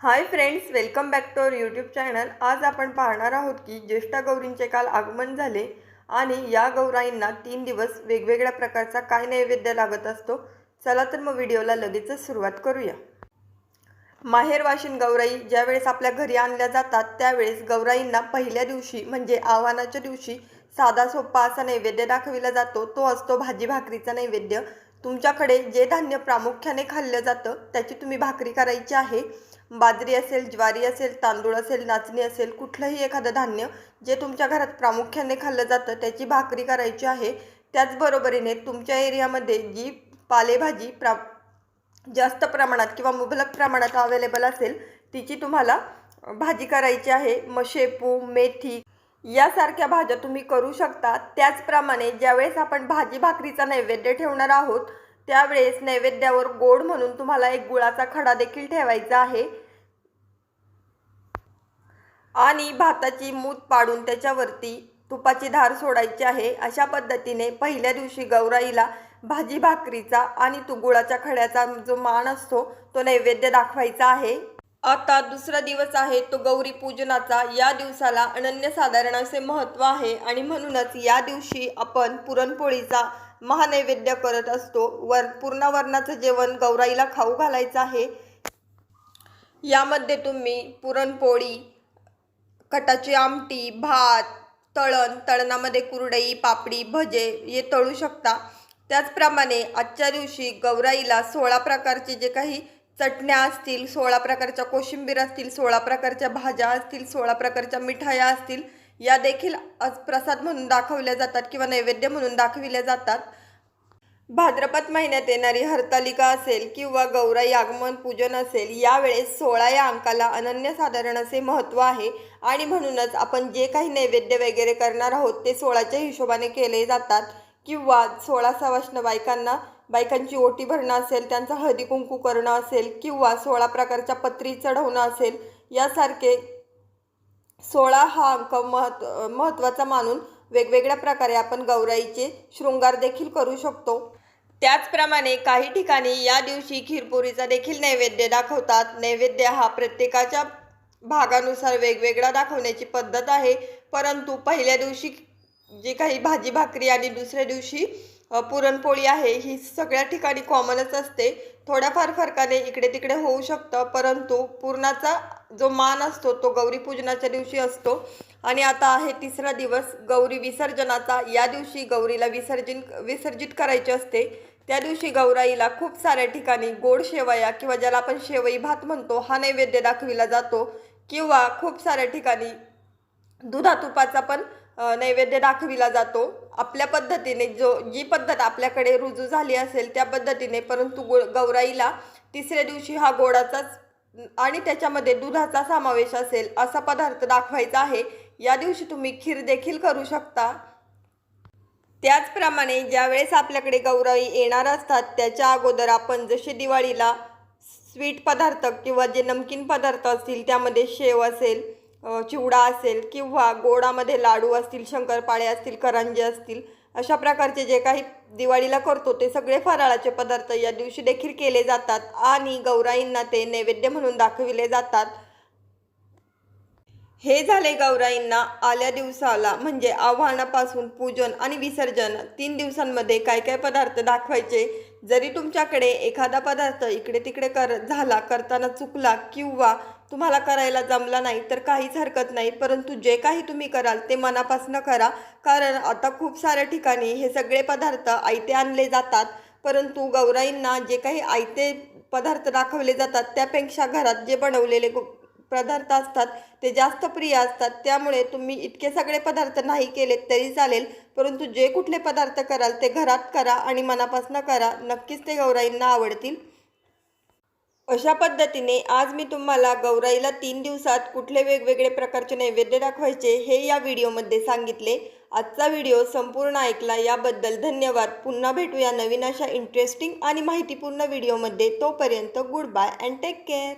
Hi friends welcome back to our YouTube channel. आज आपण पाहणार आहोत की ज्येष्ठा गौरींचे काल आगमन झाले आणि या गौराईंना तीन दिवस वेगवेगळ्या प्रकारचा काय नैवेद्य लागत असतो चला तर मग व्हिडिओला लगेचच सुरुवात करूया. माहेरवाशीन गौराई ज्यावेळेस आपल्या घरी आणल्या जातात त्यावेळेस गौराईंना पहिल्या दिवशी म्हणजे आव्हानाच्या दिवशी साधा सोपा असा नैवेद्य दाखविला जातो. तो असतो भाजी भाकरीचा नैवेद्य. तुमच्याकडे जे धान्य प्रामुख्याने खाल्लं जातं त्याची तुम्ही भाकरी करायची आहे. बाजरी असेल ज्वारी असेल तांदूळ असेल नाचणी असेल कुठलंही एखादं धान्य जे तुमच्या घरात प्रामुख्याने खाल्लं जातं त्याची भाकरी करायची आहे त्याचबरोबरीने तुमच्या एरियामध्ये जी पालेभाजी प्रा जास्त प्रमाणात किंवा मुबलक प्रमाणात अवेलेबल असेल तिची तुम्हाला भाजी करायची आहे. मग शेपू मेथी यासारख्या भाज्या तुम्ही करू शकता. त्याचप्रमाणे ज्यावेळेस आपण भाजी भाकरीचा नैवेद्य ठेवणार आहोत त्यावेळेस नैवेद्यावर गोड म्हणून तुम्हाला एक गुळाचा खडा देखील ठेवायचा आहे. आणि भाताची मूत पाडून त्याच्यावरती तुपाची धार सोडायची आहे. अशा पद्धतीने पहिल्या दिवशी गौराईला भाजी भाकरीचा आणि तू गुळाच्या खड्याचा जो मान असतो तो नैवेद्य दाखवायचा आहे. आता दुसरा दिवस आहे तो गौरी पूजनाचा. या दिवसाला अनन्यसाधारण असे महत्त्व आहे आणि म्हणूनच या दिवशी आपण पुरणपोळीचा महानैवेद्य करत असतो. वर पूर्णावरणाचं जेवण गौराईला खाऊ घालायचं आहे. यामध्ये तुम्ही पुरणपोळी कटाची आमटी भात तळण तळणामध्ये कुरडई पापडी भजे हे तळू शकता. त्याचप्रमाणे आजच्या दिवशी गौराईला सोळा प्रकारचे जे काही चटण्या असतील सोळा प्रकारच्या कोशिंबीर असतील सोळा प्रकारच्या भाज्या असतील सोळा प्रकारच्या मिठाया असतील या देखील प्रसाद म्हणून दाखवल्या जातात किंवा नैवेद्य म्हणून दाखविल्या जातात. भाद्रपद महिन्यात येणारी हरतालिका असेल किंवा गौराई आगमन पूजन असेल यावेळेस सोळा या अंकाला अनन्यसाधारण असे महत्त्व आहे. आणि म्हणूनच आपण जे काही नैवेद्य वगैरे करणार आहोत ते सोळाच्या हिशोबाने केले जातात. किंवा सोळा सवाष्ण बायकांना बायकांची ओटी भरणं असेल त्यांचा हळदी कुंकू करणं असेल किंवा सोळा प्रकारच्या पत्री चढवणं असेल यासारखे सोळा हा अंक महत् महत्त्वाचा मानून वेगवेगळ्या प्रकारे आपण गौराईचे शृंगार देखील करू शकतो. त्याचप्रमाणे काही ठिकाणी या दिवशी खीरपुरीचा देखील नैवेद्य दाखवतात. नैवेद्य हा प्रत्येकाच्या भागानुसार वेगवेगळा दाखवण्याची पद्धत आहे. परंतु पहिल्या दिवशी जे काही भाजी भाकरी आणि दुसऱ्या दिवशी पुरणपोळी आहे ही सगळ्या ठिकाणी कॉमनच असते. थोड्याफार फरकाने इकडे तिकडे होऊ शकतं परंतु पूर्णाचा जो मान असतो तो गौरी पूजनाच्या दिवशी असतो. आणि आता आहे तिसरा दिवस गौरी विसर्जनाचा. या दिवशी गौरीला विसर्जन विसर्जित करायचे असते. त्या दिवशी गौराईला खूप साऱ्या ठिकाणी गोड शेवया किंवा ज्याला आपण शेवई भात म्हणतो हा नैवेद्य दाखविला जातो. किंवा खूप साऱ्या ठिकाणी दुधा तुपाचा पण नैवेद्य दाखविला जातो. आपल्या पद्धतीने जो जी पद्धत आपल्याकडे रुजू झाली असेल त्या पद्धतीने. परंतु गो गौराईला तिसऱ्या दिवशी हा गोडाचाच आणि त्याच्यामध्ये दुधाचा समावेश असेल असा पदार्थ दाखवायचा आहे. या दिवशी तुम्ही खीर देखील करू शकता. त्याचप्रमाणे ज्यावेळेस आपल्याकडे गौराई येणार असतात त्याच्या अगोदर आपण जसे दिवाळीला स्वीट पदार्थ किंवा जे नमकीन पदार्थ असतील त्यामध्ये शेव असेल चिवडा असेल किंवा गोडामध्ये लाडू असतील शंकरपाळे असतील करंजे असतील अशा प्रकारचे जे काही दिवाळीला करतो ते सगळे फराळाचे पदार्थ या दिवशी देखील केले जातात आणि गौराईंना ते नैवेद्य म्हणून दाखविले जातात. हे झाले गौराईंना आल्या दिवसाला म्हणजे आव्हानापासून पूजन आणि विसर्जन. तीन दिवसांमध्ये काय काय पदार्थ दाखवायचे? जरी तुमच्याकडे एखादा पदार्थ इकडे तिकडे कर झाला करताना चुकला किंवा तुम्हाला करायला जमला नाही तर काहीच हरकत नाही. परंतु जे काही तुम्ही कराल ते मनापासून करा. कारण आता खूप साऱ्या ठिकाणी हे सगळे पदार्थ आयते आणले जातात. परंतु गौराईंना जे काही आयते पदार्थ दाखवले जातात त्यापेक्षा घरात जे बनवलेले पदार्थ असतात ते जास्त प्रिय असतात त्यामुळे तुम्ही इतके सगळे पदार्थ नाही केलेत तरी चालेल परंतु जे कुठले पदार्थ कराल ते घरात करा आणि मनापासून करा नक्कीच ते गौराईंना आवडतील. अशा पद्धतीने आज मी तुम्हाला गौराईला तीन दिवसात कुठले वेगवेगळे प्रकारचे नैवेद्य दाखवायचे हे या व्हिडिओमध्ये सांगितले. आजचा व्हिडिओ संपूर्ण ऐकला याबद्दल धन्यवाद. पुन्हा भेटूया नवीन अशा इंटरेस्टिंग आणि माहितीपूर्ण व्हिडिओमध्ये. तोपर्यंत goodbye and take care